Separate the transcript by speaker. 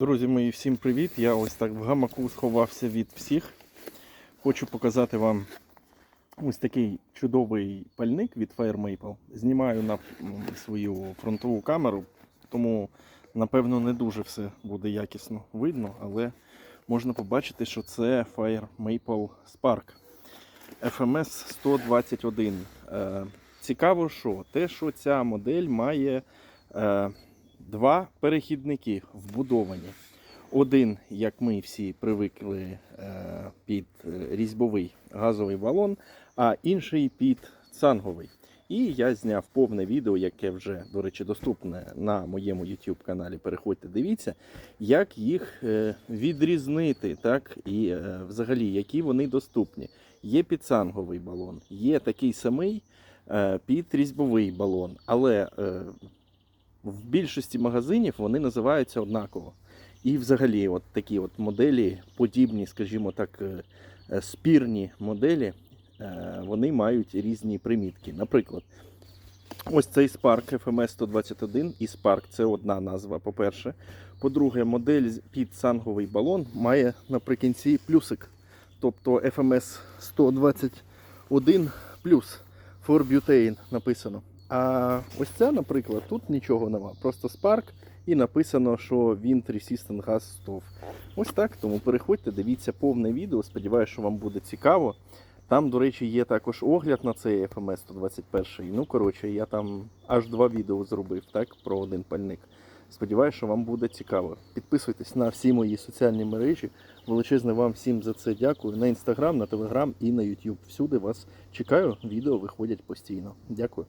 Speaker 1: Друзі мої, всім привіт! Я ось так в гамаку сховався від всіх. Хочу показати вам ось такий чудовий пальник від Fire Maple. Знімаю на свою фронтову камеру, тому напевно не дуже все буде якісно видно, але можна побачити, що це Fire Maple Spark FMS 121. Е, Цікаво, що те, що ця модель має е, два перехідники вбудовані. Один, як ми всі привикли, е, під е, різьбовий газовий балон, а інший під цанговий. І я зняв повне відео, яке вже, до речі, доступне на моєму YouTube каналі. Переходьте, дивіться, як їх е, відрізнити, так, і взагалі, які вони доступні. Є підцанговий балон, є такий самий під різьбовий балон, але в більшості магазинів вони називаються однаково. І взагалі, от такі от моделі, подібні, скажімо так, е, е, спірні моделі, е, вони мають різні примітки. Наприклад, ось цей Spark FMS 121 і Spark це одна назва, по-перше. По-друге, модель під санговий балон має наприкінці плюсик. Тобто FMS 121 плюс for butane написано. А ось ця, наприклад, тут нічого нема. Просто Spark і написано, що Wind Resistant Gas Stove. Ось так. Тому переходьте, дивіться повне відео. Сподіваюся, що вам буде цікаво. Там, до речі, є також огляд на цей FMS 121. Ну, коротше, я там аж два відео зробив, так, про один пальник. Сподіваюся, що вам буде цікаво. Підписуйтесь на всі мої соціальні мережі. Величезне вам всім за це дякую. На інстаграм, на телеграм і на YouTube. Всюди вас чекаю. Відео виходять постійно. Дякую.